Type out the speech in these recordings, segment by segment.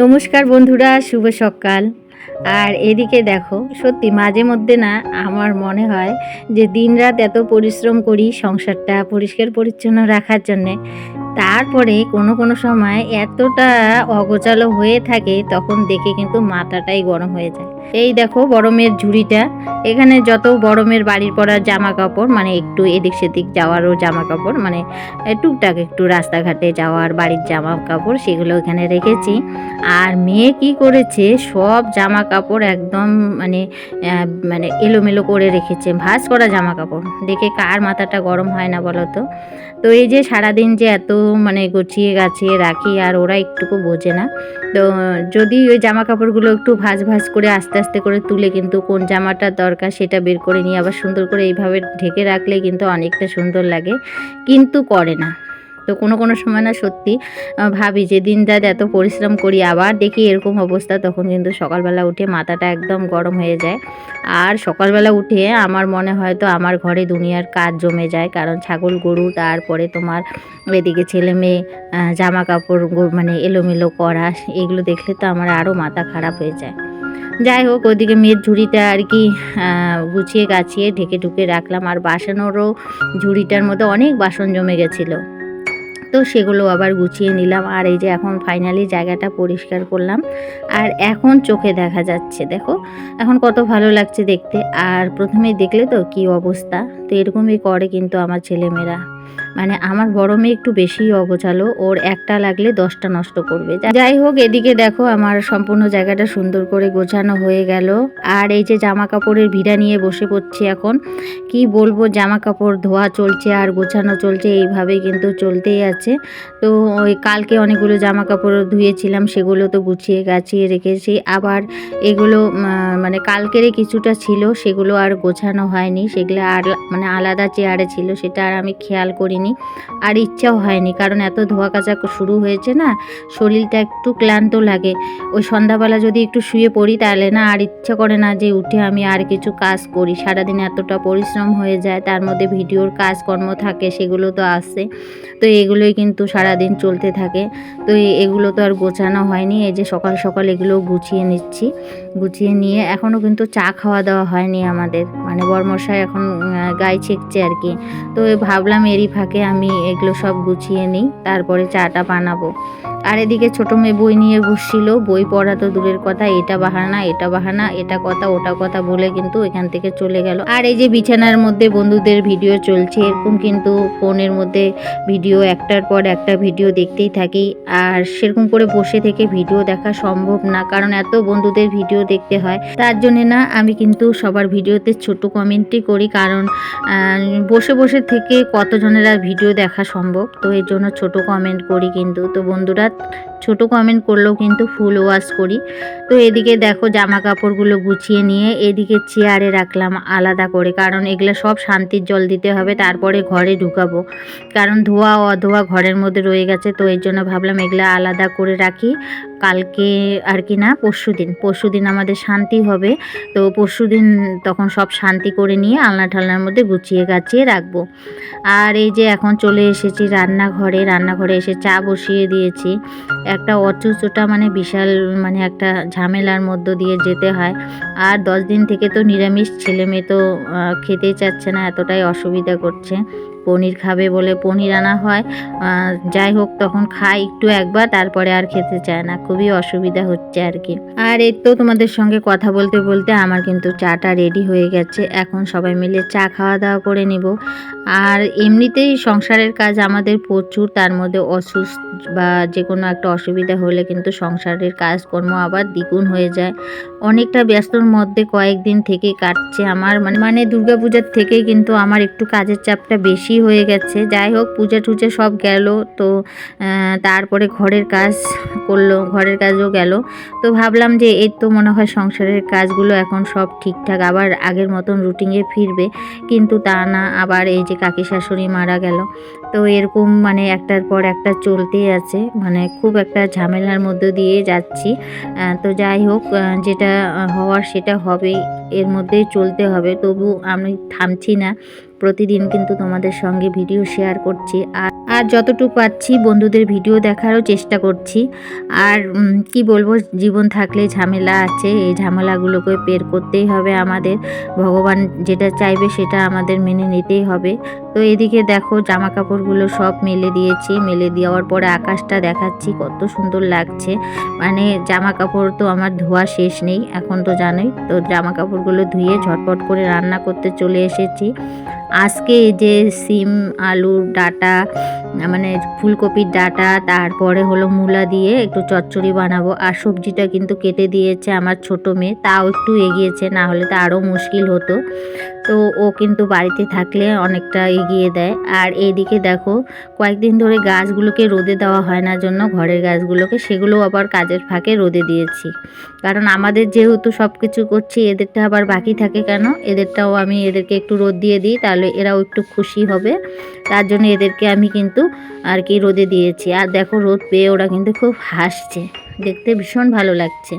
নমস্কার বন্ধুরা, শুভ সকাল। আর এদিকে দেখো, সত্যি মাঝে মধ্যে না আমার মনে হয় যে দিন রাত এত পরিশ্রম করি সংসারটা পরিষ্কার পরিচ্ছন্ন রাখার জন্যে। তারপরে কোনো কোনো সময় এতটা অগোচালো হয়ে থাকে, তখন দেখে কিন্তু মাথাটাই গরম হয়ে যায়। এই দেখো বড়মের ঝুড়িটা। এখানে যত বড়মের বাড়ির পরার জামা কাপড় মানে একটু এদিক সেদিক যাওয়ারও জামা কাপড় মানে টুকটাক একটু রাস্তাঘাটে যাওয়ার বাড়ির জামা কাপড় সেগুলো এখানে রেখেছি। আর মেয়ে কি করেছে, সব জামা কাপড় একদম মানে মানে এলোমেলো করে রেখেছে, ভাঁজ করা জামা কাপড় দেখে কার মাথাটা গরম হয় না বলো তো? তো এই যে সারাদিন যে এত মানে গুছিয়ে গাছিয়ে রাখি, আর ওরা একটুকু বোঝে না। তো যদি ওই জামা কাপড়গুলো একটু ভাঁজ ভাঁজ করে আস্তে আস্তে আস্তে করে তুলে কিন্তু কোন জামাটা দরকার সেটা বের করে নিয়ে আবার সুন্দর করে এইভাবে ঢেকে রাখলে কিন্তু অনেকটা সুন্দর লাগে, কিন্তু করে না। তো কোনো কোনো সময় না সত্যি ভাবি যে দিন রাত এত পরিশ্রম করি, আবার দেখি এরকম অবস্থা, তখন কিন্তু সকালবেলা উঠে মাথাটা একদম গরম হয়ে যায়। আর সকালবেলা উঠে আমার মনে হয় তো আমার ঘরে দুনিয়ার কাজ জমে যায়, কারণ ছাগল, গরু, তারপরে তোমার এদিকে ছেলে মেয়ে জামা কাপড় মানে এলোমেলো করা, এগুলো দেখলে তো আমার আরও মাথা খারাপ হয়ে যায়। যাই হোক, ওদিকে মেয়ের ঝুড়িটা আর কি গুছিয়ে গাছিয়ে ঢেকে ঢুকে রাখলাম। আর বাসনেরও ঝুড়িটার মধ্যে অনেক বাসন জমে গেছিল। তো সেগুলো আবার গুছিয়ে নিলাম। আর এই যে এখন ফাইনালি জায়গাটা পরিষ্কার করলাম। আর এখন চোখে দেখা যাচ্ছে, দেখো। এখন কত ভালো লাগছে দেখতে। আর প্রথমে দেখলে তো কি অবস্থা? তো এরকমই করে কিন্তু আমার ছেলেমেয়েরা। মানে আমার বড় মেয়ে একটু বেশি অগোছালো, ওর একটা লাগলে দশটা নষ্ট করবে। যাই হোক, এদিকে দেখো আমার সম্পূর্ণ জায়গাটা সুন্দর করে গোছানো হয়ে গেল। আর এই যে জামা কাপড়ের ভিড়া নিয়ে বসে পড়ছি এখন, কি বলব জামা কাপড় ধোয়া চলছে আর গোছানো চলছে এইভাবে কিন্তু চলতেই আছে। তো ওই কালকে অনেকগুলো জামা কাপড় ধুয়েছিলাম, সেগুলো তো গুছিয়ে গাছিয়ে রেখেছি। আবার এগুলো মানে কালকেরই কিছুটা ছিল, সেগুলো আর গোছানো হয়নি। সেগুলো আর মানে আলাদা চেয়ারে ছিল, সেটা আর আমি খেয়াল করিনি। আর ইচ্ছাও হয়নি, কারণ এত ধোয়া কাচা শুরু হয়েছে না, শরীরটা একটু ক্লান্ত লাগে। ওই সন্ধ্যাবেলা যদি একটু শুয়ে পড়ি তাহলে না আর ইচ্ছা করে না যে উঠে আমি আর কিছু কাজ করি। সারাদিন এতটা পরিশ্রম হয়ে যায়, তার মধ্যে ভিডিওর কাজকর্ম থাকে, সেগুলো তো আসে তো এগুলোই কিন্তু সারাদিন চলতে থাকে। তো এগুলো তো আর গোছানো হয়নি, এই যে সকাল সকাল এগুলো গুছিয়ে নিচ্ছি। গুছিয়ে নিয়ে এখনও কিন্তু চা খাওয়া দাওয়া হয়নি আমাদের। মানে বর্মশাই এখন গায়ে ছেঁকছে আর কি। তো ভাবলাম ভাবলাম এরই ফাঁকে আমি এগুলো সব গুছিয়ে নিই, তারপরে চাটা বানাবো। আর এদিকে ছোটো মেয়ে বই নিয়ে বসছিল, বই পড়া তো দূরের কথা, এটা বাহানা এটা বাহানা, এটা কথা, ওটা কথা বলে কিন্তু এখান থেকে চলে গেল। আর এই যে বিছানার মধ্যে বন্ধুদের ভিডিও চলছে, এরকম কিন্তু ফোনের মধ্যে ভিডিও, একটার পর একটা ভিডিও দেখতেই থাকি। আর সেরকম করে বসে থেকে ভিডিও দেখা সম্ভব না, কারণ এত বন্ধুদের ভিডিও দেখতে হয়। তার জন্য না, আমি কিন্তু সবার ভিডিওতে ছোট কমেন্টই করি, কারণ বসে বসে থেকে কতজনের আর ভিডিও দেখা সম্ভব। তো এর জন্য ছোট কমেন্ট করি কিন্তু। তো বন্ধুরা, ছোট কমেন্ট করলেও কিন্তু ফুল ওয়াশ করি। তো এদিকে দেখো জামা কাপড়গুলো গুছিয়ে নিয়ে এদিকে চেয়ারে রাখলাম আলাদা করে। কারণ এগুলো সব শান্তির জল দিতে হবে, তারপরে ঘরে ঢুকাবো। কারণ ধোয়া, অধোয়া ঘরের মধ্যে রয়ে গেছে, তো এর জন্য ভাবলাম এগুলো আলাদা করে রাখি। কালকে আর কি না পরশু দিন পরশু দিন আমাদের শান্তি হবে। তো পরশু দিন তখন সব শান্তি করে নিয়ে আলনা ঠালনার মধ্যে গুছিয়ে গাছিয়ে রাখব। আর এই যে এখন চলে এসেছি রান্নাঘরে। রান্নাঘরে এসে চা বসিয়ে দিয়েছি। একটা অচুচোটা মানে বিশাল মানে একটা ঝামেলার মধ্য দিয়ে যেতে হয়। আর দশ দিন থেকে তো নিরামিষ, ছেলে মেয়ে তো খেতেই চাচ্ছে না, এতটাই অসুবিধা করছে। পনির খাবে বলে পনির আনা হয়। যাই হোক, তখন খায় একটু একবার, তারপরে আর খেতে চায় না। খুবই অসুবিধা হচ্ছে আর কি। আর এর তো তোমাদের সঙ্গে কথা বলতে বলতে আমার কিন্তু চাটা রেডি হয়ে গেছে। এখন সবাই মিলে চা খাওয়া দাওয়া করে নিব। আর এমনিতেই সংসারের কাজ আমাদের প্রচুর, তার মধ্যে অসুস্থ বা যে কোনো একটা অসুবিধা হলে কিন্তু সংসারের কাজকর্ম আবার দ্বিগুণ হয়ে যায়। অনেকটা ব্যস্তর মধ্যে কয়েকদিন থেকে কাটছে আমার মানে মানে দুর্গাপূজার থেকে কিন্তু আমার একটু কাজের চাপটা বেশি হয়ে গেছে। যাই হোক, পূজা টুজা সব গেল, তো তারপরে ঘরের কাজ করল, ঘরের কাজও গেল। তো ভাবলাম যে এই তো মনে হয় সংসারের কাজগুলো এখন সব ঠিকঠাক, আবার আগের মতন রুটিনে ফিরবে। কিন্তু তা না, আবার এই যে কাকি শাশুড়ি মারা গেল। তো এরকম মানে একটার পর একটা চলতেই আছে। মানে খুব একটা ঝামেলার মধ্য দিয়ে যাচ্ছি। তো যাই হোক যেটা হওয়ার সেটা হবে। এর মধ্যেই চলতে হবে। তবু আমি থামছি না। প্রতিদিন কিন্তু তোমাদের সঙ্গে ভিডিও শেয়ার করছি। আর আর যতটুকু পাচ্ছি বন্ধুদের ভিডিও দেখারও চেষ্টা করছি। আর কি বলব, জীবন থাকলে ঝামেলা আছে। এই ঝামেলাগুলোকে বের করতেই হবে আমাদের। ভগবান যেটা চাইবে সেটা আমাদের মেনে নিতেই হবে। তো এদিকে দেখো জামা কাপড়গুলো সব মেলে দিয়েছি। মেলে দেওয়ার পরে আকাশটা দেখাচ্ছি, কত সুন্দর লাগছে। মানে জামা কাপড় তো আমার ধোয়া শেষ নেই, এখন তো জানোই। তো জামা কাপড়গুলো ধুয়ে ঝটপট করে রান্না করতে চলে এসেছি। আজকে যে সিম আলুর ডাটা মানে ফুলকপির ডাটা, তারপরে হলো মূলা দিয়ে একটু চচ্চড়ি বানাবো। আর সবজিটা কিন্তু কেটে দিয়েছে আমার ছোট মেয়ে, তাও একটু এগিয়েছে, না হলে তো আরও মুশকিল হতো। তো ও কিন্তু বাড়িতে থাকলে অনেকটা এগিয়ে দেয়। আর এইদিকে দেখো, কয়েকদিন ধরে গাছগুলোকে রোদে দেওয়া হয় না জন্য ঘরের গাছগুলোকে সেগুলো আবার কাজের ফাঁকে রোদে দিয়েছি। কারণ আমাদের যেহেতু সব কিছু করছি, এদেরটা আবার বাকি থাকে কেন? এদেরটাও আমি এদেরকে একটু রোদ দিয়ে দিই, তাহলে এরাও একটু খুশি হবে। তার জন্য এদেরকে আমি কিন্তু আর কি রোদে দিয়েছি। আর দেখো রোদ পেয়ে ওরা কিন্তু খুব হাসছে। দেখতে ভীষণ ভালো লাগছে।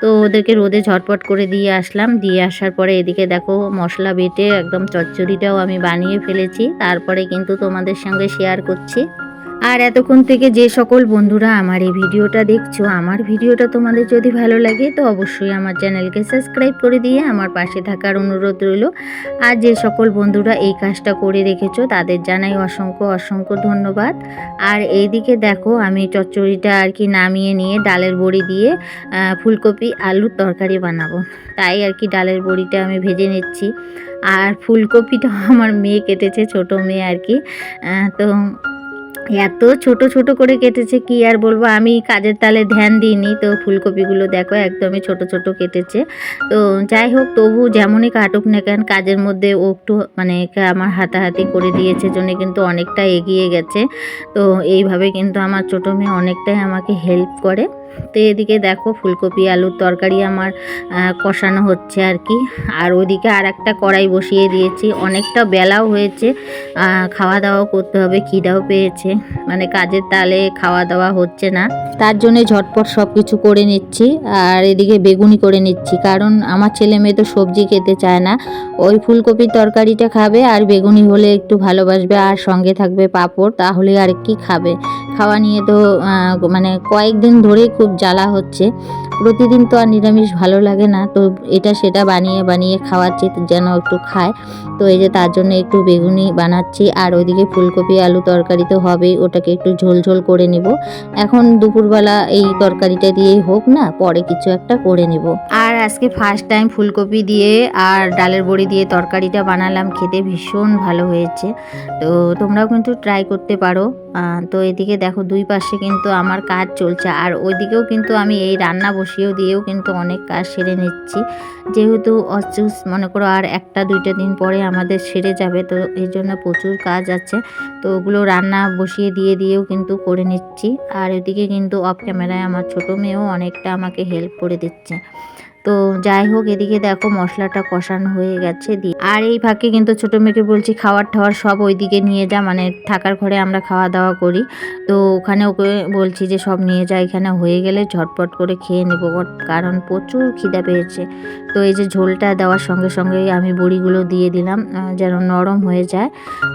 তো ওদেরকে রোদে ঝটপট করে দিয়ে আসলাম। দিয়ে আসার পরে এদিকে দেখো মশলা বেটে একদম চচ্চড়িটাও আমি বানিয়ে ফেলেছি। তারপরে কিন্তু তোমাদের সঙ্গে শেয়ার করছি। আর এতক্ষণ থেকে যে সকল বন্ধুরা আমার এই ভিডিওটা দেখছ, আমার ভিডিওটা তোমাদের যদি ভালো লাগে, তো অবশ্যই আমার চ্যানেলকে সাবস্ক্রাইব করে দিয়ে আমার পাশে থাকার অনুরোধ রইল। আর যে সকল বন্ধুরা এই কাজটা করে রেখেছো, তাদের জানাই অসংখ্য অসংখ্য ধন্যবাদ। আর এইদিকে দেখো, আমি চচ্চড়িটা আর কি নামিয়ে নিয়ে ডালের বড়ি দিয়ে ফুলকপি, আলুর তরকারি বানাবো। তাই আর কি ডালের বড়িটা আমি ভেজে নিচ্ছি। আর ফুলকপিটা আমার মেয়ে কেটেছে, ছোট মেয়ে আর কি। তো এত ছোট ছোট করে কেটেছে, কি আর বলব? আমি কাজের তালে ধ্যান দিইনি, তো ফুলকপিগুলো দেখো একদমই ছোট ছোট কেটেছে। তো যাই হোক, তবু যেমনই কাটুক না কেন, কাজের মধ্যে ও একটু মানে আমার হাতাহাতি করে দিয়েছে জন্য কিন্তু অনেকটা এগিয়ে গেছে। তো এইভাবে কিন্তু আমার ছোটো মেয়ে অনেকটাই আমাকে হেল্প করে। তো এদিকে দেখো ফুলকপি, আলুর তরকারি আমার কষানো হচ্ছে আর কি। আর ওদিকে আর একটা কড়াই বসিয়ে দিয়েছি। অনেকটা বেলাও হয়েছে খাওয়া দাওয়াও করতে হবে, খিদাও পেয়েছে। মানে কাজের তালে খাওয়া দাওয়া হচ্ছে না। তার জন্য ঝটপট সব কিছু করে নিচ্ছি। আর এদিকে বেগুনি করে নিচ্ছি। কারণ আমার ছেলে মেয়ে তো সবজি খেতে চায় না। ওই ফুলকপির তরকারিটা খাবে আর বেগুনি হলে একটু ভালোবাসবে আর সঙ্গে থাকবে পাঁপড়, তাহলে আর কি খাবে? খাওয়া নিয়ে তো মানে কয়েকদিন ধরেই খুব জ্বালা হচ্ছে। প্রতিদিন তো আর নিরামিষ ভালো লাগে না, তো এটা সেটা বানিয়ে বানিয়ে খাওয়াচ্ছি যেন একটু খায়। তো এই যে তার জন্য একটু বেগুনি বানাচ্ছি, আর ওইদিকে ফুলকপি আলু তরকারি তো হবেই, ওটাকে একটু ঝোল ঝোল করে নিব। এখন দুপুরবেলা এই তরকারিটা দিয়েই হোক না, পরে কিছু একটা করে নিব। আর আজকে ফার্স্ট টাইম ফুলকপি দিয়ে আর ডালের বড়ি দিয়ে তরকারিটা বানালাম, খেতে ভীষণ ভালো হয়েছে। তো তোমরাও কিন্তু ট্রাই করতে পারো। তো এদিকে দেখো দুই পাশে কিন্তু আমার কাজ চলছে। আর ওইদিকেও কিন্তু আমি এই রান্না বসিয়েও দিয়েও কিন্তু অনেক কাজ সেরে নিচ্ছি। যেহেতু অচুস মনে করো আর একটা দুইটা দিন পরে আমাদের সেরে যাবে, তো এই জন্য প্রচুর কাজ আছে। তো ওগুলো রান্না বসিয়ে দিয়ে দিয়েও কিন্তু করে নিচ্ছি। আর এদিকে কিন্তু অফ ক্যামেরায় আমার ছোটো মেয়েও অনেকটা আমাকে হেল্প করে দিচ্ছে। তো যাই হোক, এদিকে দেখো মশলাটা কষানো হয়ে গেছে দিয়ে। আর এই ফাঁকে কিন্তু ছোটো মেয়েকে বলছি খাবার টাওয়ার সব ওইদিকে নিয়ে যা মানে থাকার ঘরে আমরা খাওয়া দাওয়া করি। তো ওখানে ওকে বলছি যে, সব নিয়ে যা, এখানে হয়ে গেলে ঝটপট করে খেয়ে নেব কারণ প্রচুর খিদা পেয়েছে। তো এই যে ঝোলটা দেওয়ার সঙ্গে সঙ্গেই আমি বড়িগুলো দিয়ে দিলাম যেন নরম হয়ে যায়।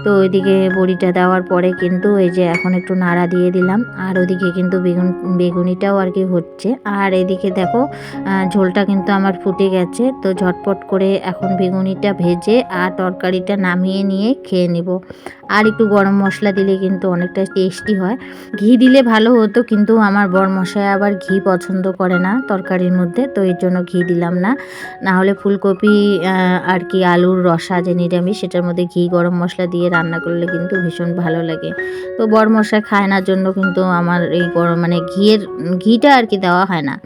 তো ওইদিকে বড়িটা দেওয়ার পরে কিন্তু এই যে এখন একটু নাড়া দিয়ে দিলাম, আর ওদিকে কিন্তু বেগুন, বেগুনিটাও আর কি হচ্ছে। আর এদিকে দেখো ঝোলটা কিন্তু আমার ফুটে গেছে। তো ঝটপট করে এখন বেগুনিটা ভেজে আর তরকারিটা নামিয়ে নিয়ে খেয়ে নেব। আর একটু গরম মশলা দিলে কিন্তু অনেকটা টেস্টি হয়। ঘি দিলে ভালো হতো, কিন্তু আমার বর মশাই আবার ঘি পছন্দ করে না তরকারির মধ্যে, তো এর জন্য ঘি দিলাম না। না হলে ফুলকপি আর কি আলুর রসা যে নিরামিষ, সেটার মধ্যে ঘি, গরম মশলা দিয়ে রান্না করলে কিন্তু ভীষণ ভালো লাগে। তো বর মশাই খায় না, জন্য কিন্তু আমার এই গরম মানে ঘিয়ের, ঘিটা আর কি দেওয়া হয় না।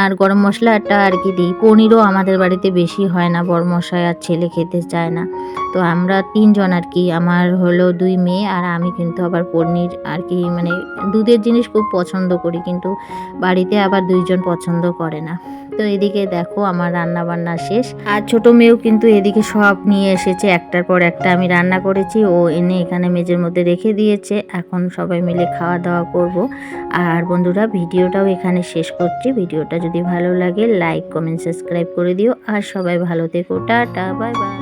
আর গরম মশলাটা আর কি দিই। পনিরও আমাদের বাড়িতে বেশি হয় না, বর মশাই আর ছেলে খেতে চায় না। তো আমরা তিনজন আর কি, আমার হলো দুই মেয়ে আর আমি কিন্তু আবার পনির আর কি মানে দুধের জিনিস খুব পছন্দ করি, কিন্তু বাড়িতে আবার দুইজন পছন্দ করে না। তো এদিকে দেখো আমার রান্না বান্না শেষ। আর ছোট মেয়েও কিন্তু এদিকে সব নিয়ে এসেছে, একটার পর একটা আমি রান্না করেছি। ও এনে এখানে মেজের মধ্যে রেখে দিয়েছে। এখন সবাই মিলে খাওয়া দাওয়া করব। আর বন্ধুরা, ভিডিওটাও এখানে শেষ করছি। ভিডিওটা যদি ভালো লাগে লাইক কমেন্ট সাবস্ক্রাইব করে দিও। আর সবাই ভালো থেকো। Tata bye bye